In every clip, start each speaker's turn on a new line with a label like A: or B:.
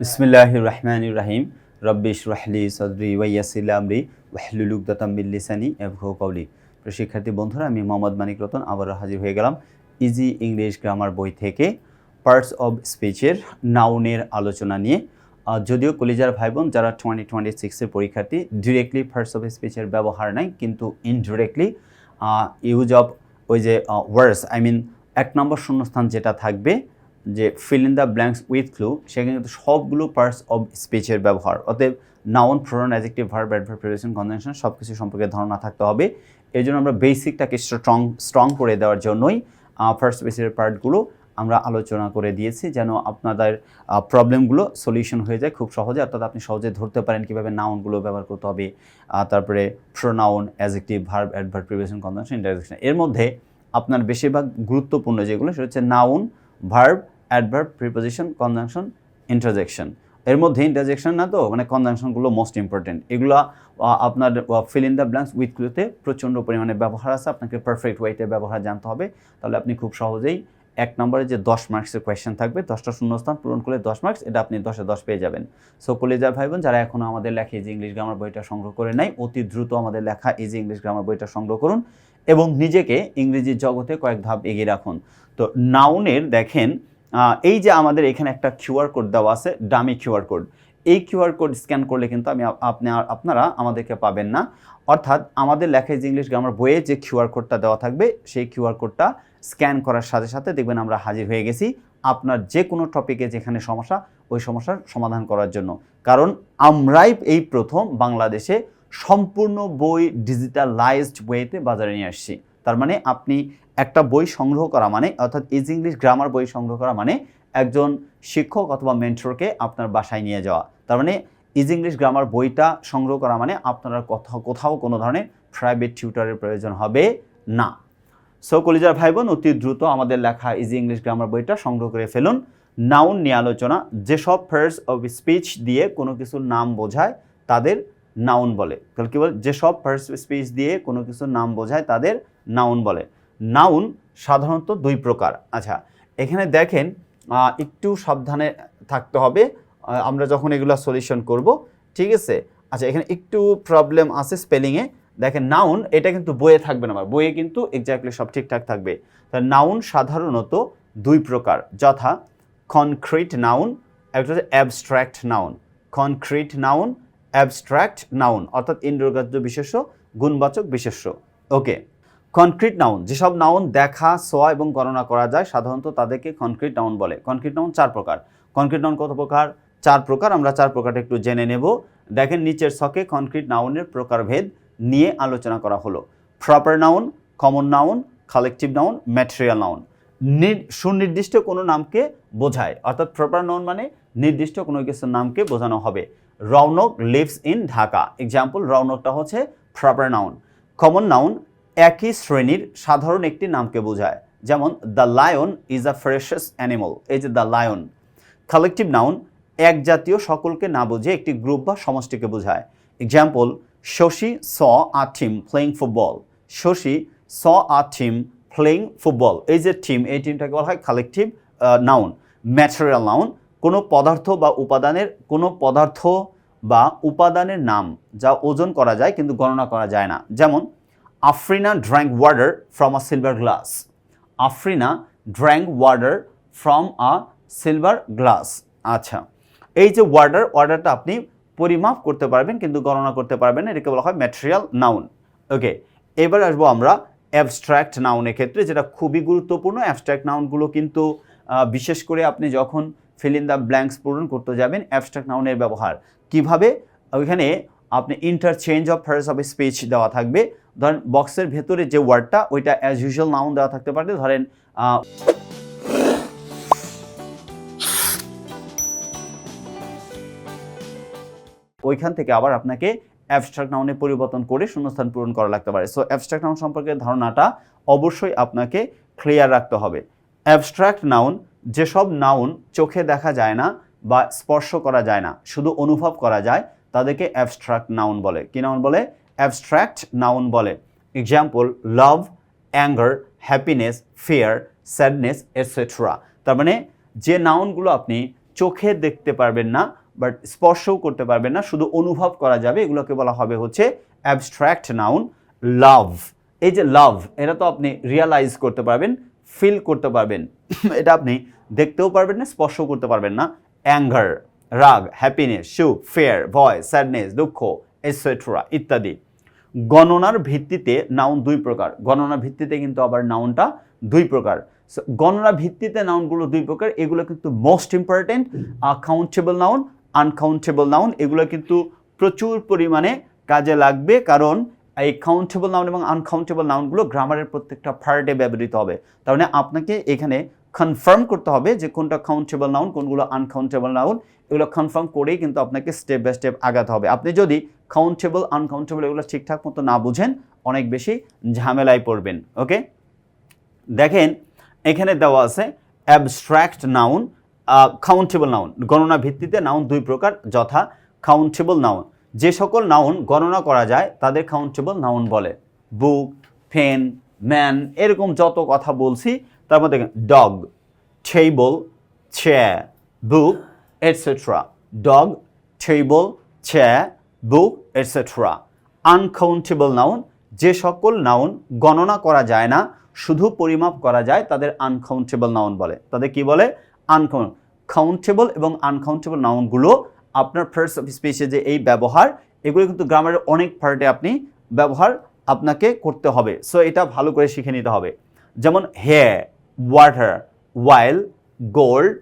A: বিসমিল্লাহ রহমান রাহিম রব্বিশ রাহলি সদরি ওয়াইয়াসিল আমরি ওয়াহলুলুকদাতাম্বিল্লিসানি এভো কৌলি প্রিয় শিক্ষার্থী, বন্ধুরা, আমি মোহাম্মদ মানিক রতন আবারও হাজির হয়ে গেলাম ইজি ইংলিশ গ্রামার বই থেকে পার্টস অব স্পিচের নাউনের আলোচনা নিয়ে। যদিও কলিজার ভাই বোন যারা টোয়েন্টি টোয়েন্টি সিক্সের পরীক্ষার্থী ডিরেক্টলি ফার্স্ট অফ স্পিচের ব্যবহার নাই, কিন্তু ইনডিরেক্টলি ইউজ অফ ওই যে ওয়ার্ডস আই মিন এক নম্বর শূন্যস্থান যেটা থাকবে যে fill in the blanks with clue সেখানে কিন্তু সবগুলো পার্টস অব স্পিচের ব্যবহার। অতএব noun pronoun adjective verb adverb preparation conjunction সব কিছু সম্পর্কে ধারণা থাকতে হবে। এই জন্য আমরা বেসিকটাকে স্ট্রং স্ট্রং করে দেওয়ার জন্যই ফার্স্ট স্পিচের পার্টগুলো আমরা আলোচনা করে দিয়েছি, যেন আপনাদের প্রবলেমগুলো সলিউশন হয়ে যায় খুব সহজে। অর্থাৎ আপনি সহজে ধরতে পারেন কীভাবে নাউনগুলো ব্যবহার করতে হবে তারপরে pronoun adjective verb adverb preparation conjunction interjection এর মধ্যে আপনার বেশিরভাগ গুরুত্বপূর্ণ যেগুলো, সেটা হচ্ছে noun verb adverb preposition conjunction interjection এর মধ্যে ইন্টারজেকশন না তো? মানে কনজাংশনগুলো মোস্ট ইম্পর্টেন্ট এগুলো আপনার ফিল ইন দ্য ব্ল্যাঙ্কস উইথগুলোতে প্রচণ্ড পরিমাণে ব্যবহার আছে। আপনাকে পারফেক্ট ওয়েতে ব্যবহার জানতে হবে। তাহলে আপনি খুব সহজেই এক নম্বরে যে দশ মার্কসের কোয়েশ্চেন থাকবে, দশটা শূন্যস্থান পূরণ করলে দশ মার্কস এটা আপনি দশে দশ পেয়ে যাবেন। সো কলেজার ভাই বোন যারা এখনও আমাদের লেখা ইজি ইংলিশ গ্রামার বইটা সংগ্রহ করে নাই, অতি দ্রুত আমাদের লেখা ইজি ইংলিশ গ্রামার বইটা সংগ্রহ করুন এবং নিজেকে ইংরেজির জগতে কয়েক ধাপ এগিয়ে রাখুন। তো নাউনের দেখেন এই যে আমাদের এখানে একটা কিউআর কোড দেওয়া আছে ডামি কিউআর কোড। এই কিউআর কোড স্ক্যান করলে কিন্তু আমি আপ- আপনি আপনারা আমাদেরকে পাবেন না। অর্থাৎ আমাদের লেখা ইজি ইংলিশ গ্রামার বইয়ে যে কিউআর কোডটা দেওয়া থাকবে, সেই কিউআর কোডটা স্ক্যান করার সাথে সাথে দেখবেন আমরা হাজির হয়ে গেছি আপনার যে কোনো টপিকে যেখানে সমস্যা, ওই সমস্যার সমাধান করার জন্য। কারণ আমরাই এই প্রথম বাংলাদেশে সম্পূর্ণ বই ডিজিটালাইজড ওয়েতে বাজারে নিয়ে আসছি। তার মানে আপনি একটা বই সংগ্রহ করা মানে অর্থাৎ ইজ ইংলিশ গ্রামার বই সংগ্রহ করা মানে একজন শিক্ষক অথবা মেন্টরকে আপনার বাসায় নিয়ে যাওয়া। তার মানে ইজ ইংলিশ গ্রামার বইটা সংগ্রহ করা মানে আপনার কোথাও কোথাও কোনো ধরনের প্রাইভেট টিউটারের প্রয়োজন হবে না। সো কলিজার ভাই বোন অতি দ্রুত আমাদের লেখা ইজি ইংলিশ গ্রামার বইটা সংগ্রহ করে ফেলুন। নাউন নিয়ে আলোচনা, যেসব ফার্স অফ স্পিচ দিয়ে কোনো কিছুর নাম বোঝায়, তাদের নাউন বলে। তাহলে কি বল? যেসব ফার্স স্পিচ দিয়ে কোনো কিছুর নাম বোঝায়, তাদের নাউন বলে। নাউন সাধারণত দুই প্রকার। আচ্ছা এখানে দেখেন একটু সাবধানে থাকতে হবে। আমরা যখন এগুলো সলিউশন করব, ঠিক আছে? আচ্ছা এখানে একটু প্রবলেম আছে স্পেলিংয়ে দেখেন, নাউন, এটা কিন্তু বইয়ে থাকবে না আমার। বইয়ে কিন্তু এক্স্যাক্টলি সব ঠিকঠাক থাকবে। তা নাউন সাধারণত দুই প্রকার। যথা কনক্রিট নাউন একটা হচ্ছে abstract noun concrete noun abstract noun অর্থাৎ ইন্দ্রগ্রাহ্য বিশেষ্য, গুণবাচক বিশেষ্য। ওকে কনক্রিট নাউন, যেসব নাউন দেখা, সোয়া এবং গণনা করা যায়, সাধারণত তাদেরকে কনক্রিট নাউন বলে। কনক্রিট নাউন চার প্রকার। কনক্রিট নাউন কত প্রকার? চার প্রকার। আমরা চার প্রকারটা একটু জেনে নেব। দেখেন নিচের ছকে কনক্রিট নাউনের প্রকারভেদ নিয়ে আলোচনা করা হলো। Proper noun, common noun, collective noun, material noun. সুনির্দিষ্ট কোনো নামকে বোঝায়। অর্থাৎ প্রপার নাউন মানে নির্দিষ্ট কোনো কিছুর নামকে বোঝানো হবে। Rounak lives in Dhaka. Example রৌনকটা হচ্ছে প্রপার নাউন। কমন নাউন একই শ্রেণির সাধারণ একটি নামকে বোঝায়, যেমন the lion is a ferocious animal এই যে দ্য লায়ন কালেকটিভ নাউন এক জাতীয় সকলকে না বুঝে একটি গ্রুপ বা সমষ্টিকে বোঝায়। Example, Shashi saw a team playing football, Shashi saw a team playing football, এই যে টিম এই টিমটাকে বলা হয় কালেকটিভ নাউন। ম্যাটেরিয়াল নাউন, কোনো পদার্থ বা উপাদানের, কোনো পদার্থ বা উপাদানের নাম যা ওজন করা যায় কিন্তু গণনা করা যায় না। যেমন Afrina drank water from a silver glass Afrina drank water from a silver glass আচ্ছা এই যে ওয়াটার ওয়াটারটা আপনি পরিমাপ করতে পারবেন, কিন্তু গণনা করতে পারবেন না, এটাকে বলা হয় ম্যাটেরিয়াল নাউন ওকে এবার আসব আমরা অ্যাবস্ট্রাক্ট নাউনের ক্ষেত্রে, যেটা খুবই গুরুত্বপূর্ণ। অ্যাবস্ট্রাক্ট নাউনগুলো কিন্তু বিশেষ করে আপনি যখন ফিল ইন দ্য ব্ল্যাঙ্কস পূরণ করতে যাবেন অ্যাবস্ট্রাক্ট নাউনের ব্যবহার। কীভাবে? ওইখানে আপনি interchange of parts of speech দেওয়া থাকবে। ধরেন বক্সের ভেতরে যে ওয়ার্ডটা ওইটা অ্যাজ ইউজুয়াল নাউন দেওয়া থাকতে পারে। ধরেন ওইখান থেকে আবার আপনাকে অ্যাবস্ট্রাক্ট নাউনে পরিবর্তন করে শূন্যস্থান পূরণ করা লাগতে পারে। সো অ্যাবস্ট্রাক্ট নাউন সম্পর্কে ধারণাটা অবশ্যই আপনাকে ক্লিয়ার রাখতে হবে। অ্যাবস্ট্রাক্ট নাউন যেসব নাউন চোখে দেখা যায় না বা স্পর্শ করা যায় না, শুধু অনুভব করা যায় তাদেরকে অ্যাবস্ট্রাক্ট নাউন বলে। কি নাউন বলে? অ্যাবস্ট্রাক্ট নাউন বলে। Example love anger happiness fear sadness etcetera তার মানে যে নাউনগুলো আপনি চোখে দেখতে পারবেন না বাট স্পর্শও করতে পারবেন না, শুধু অনুভব করা যাবে, এগুলোকে বলা হবে হচ্ছে অ্যাবস্ট্রাক্ট নাউন লাভ এই যে লাভ এটা তো আপনি রিয়ালাইজ করতে পারবেন ফিল করতে পারবেন। এটা আপনি দেখতেও পারবেন না, স্পর্শও করতে পারবেন না। অ্যাঙ্গার রাগ হ্যাপিনেস সুখ ফেয়ার ভয় স্যাডনেস দুঃখ এটসেট্রা ইত্যাদি। গণনার ভিত্তিতে নাউন দুই প্রকার। গণনার ভিত্তিতে কিন্তু আবার নাউনটা দুই প্রকার। গণনা ভিত্তিতে নাউনগুলো দুই প্রকার। এগুলো কিন্তু most important countable noun uncountable noun এগুলো কিন্তু প্রচুর পরিমাণে কাজে লাগবে কারণ এই কাউন্টেবল নাউন এবং আনকাউন্টেবল নাউনগুলো গ্রামারের প্রত্যেকটা পার্টে ব্যবহৃত হবে। তার মানে আপনাকে এখানে কনফার্ম করতে হবে যে কোনটা কাউন্টেবল নাউন কোনগুলো আনকাউন্টেবল নাউন এগুলো কনফার্ম করেই কিন্তু আপনাকে স্টেপ বাই স্টেপ আগাতে হবে। আপনি যদি কাউন্টেবল আনকাউন্টেবল এগুলো ঠিকঠাক মতো না বুঝেন, অনেক বেশি ঝামেলায় পড়বেন, ওকে? দেখেন, এখানে দেওয়া আছে অ্যাবস্ট্রাক্ট নাউন কাউন্টেবল নাউন গণনা ভিত্তিতে নাউন দুই প্রকার, যথা কাউন্টেবল নাউন যে সকল নাউন গণনা করা যায়, তাদের কাউন্টেবল নাউন বলে। বুক পেন ম্যান এরকম যত কথা বলছি, তার মধ্যে dog table chair book etcetera dog table chair book etcetera uncountable noun যে সকল নাউন গণনা করা যায় না, শুধু পরিমাপ করা যায়, তাদের আনকাউন্টেবল নাউন বলে। তাদের কি বলে? আনকাউন্ট কাউন্টেবল এবং আনকাউন্টেবল নাউনগুলো আপনার ফার্স্ট অফ স্পেসে যে এই ব্যবহার, এগুলো কিন্তু গ্রামারের অনেক পার্টে আপনি ব্যবহার আপনাকে করতে হবে। সো এটা ভালো করে শিখে নিতে হবে। যেমন hair water oil gold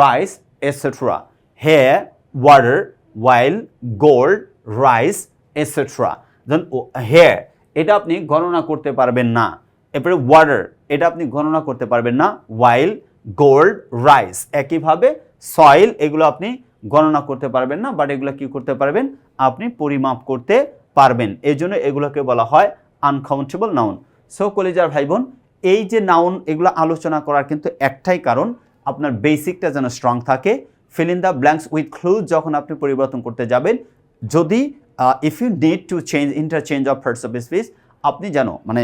A: rice etcetera hair water oil gold rice etcetera then hair এটা আপনি গণনা করতে পারবেন না। এরপরে ওয়াটার এটা আপনি গণনা করতে পারবেন না। ওয়াইল গোল্ড রাইস একইভাবে সয়েল এগুলো আপনি গণনা করতে পারবেন না। বাট এগুলো কি করতে পারবেন? আপনি পরিমাপ করতে পারবেন। এই জন্য এগুলোকে বলা হয় আনকাউন্টেবল নাউন সো কলেজার ভাই বোন এই যে নাউন এগুলো আলোচনা করার কিন্তু একটাই কারণ, আপনার বেসিকটা যেন স্ট্রং থাকে। Fill in the blanks with clues যখন আপনি পরিবর্তন করতে যাবেন, যদি if you need to change interchange of parts of speech আপনি জানো মানে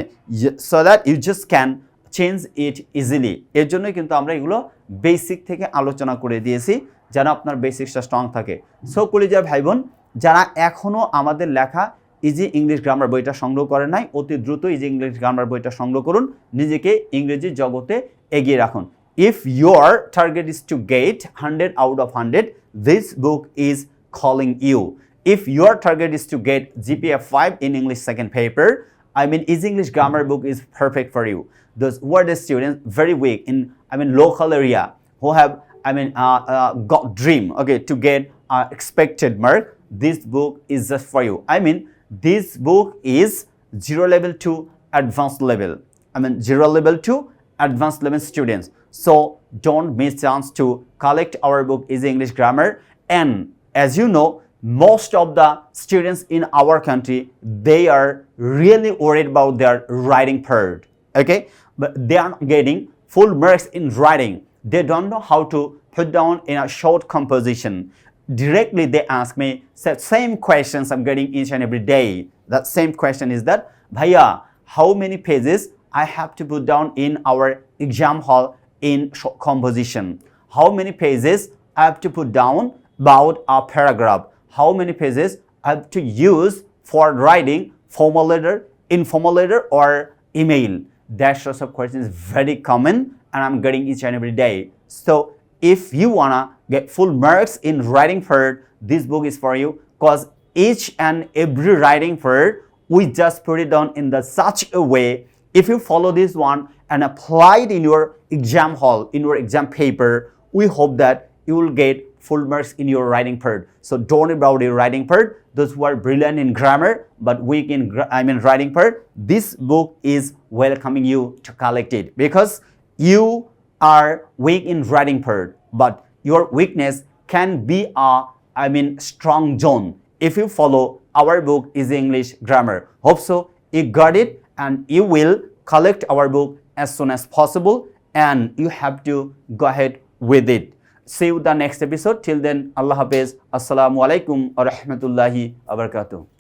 A: so that you just can change it easily এর জন্যই কিন্তু আমরা এগুলো বেসিক থেকে আলোচনা করে দিয়েছি, যেন আপনার বেসিকসটা স্ট্রং থাকে। সো কলিজার ভাই বোন যারা এখনও আমাদের লেখা ইজি ইংলিশ গ্রামার বইটা সংগ্রহ করে নাই অতি দ্রুত ইজি ইংলিশ গ্রামার বইটা সংগ্রহ করুন নিজেকে ইংরেজি জগতে এগিয়ে রাখুন if your target is to get hundred out of hundred this book is calling you. If your target is to get GPA 5 in English second paper, I mean, Easy English Grammar book is perfect for you. Those who the students very weak in, I mean, local area who have, I mean, uh, uh, got dream, okay, to get uh, expected mark, this book is just for you. I mean, this book is zero level to advanced level. I mean, zero level to advanced level students. So don't miss chance to collect our book Easy English Grammar. And as you know, most of the students in our country they are really worried about their writing part okay but they are getting full marks in writing they don't know how to put down in a short composition directly they ask me sa- same questions i'm getting each and every day that same question is that bhaiya how many pages i have to put down in our exam hall in short composition how many pages i have to put down about a paragraph how many pages I have to use for writing formal letter, informal letter, or email. That sorts of questions is very common and I'm getting each and every day. So if you wanna get full marks in writing for this book is for you because each and every writing for we just put it down in the such a way if you follow this one and apply it in your exam hall in your exam paper we hope that you will get full marks in your writing part. So don't worry about your writing part. Those who are brilliant in grammar but weak in I mean writing part, this book is welcoming you to collect it because you are weak in writing part, but your weakness can be a I mean strong zone if you follow our book is English grammar. Hope so you got it and you will collect our book as soon as possible and you have to go ahead with it. See you the next episode. Till then, Allah Hafiz. Assalamu alaikum wa rahmatullahi wa barakatuh.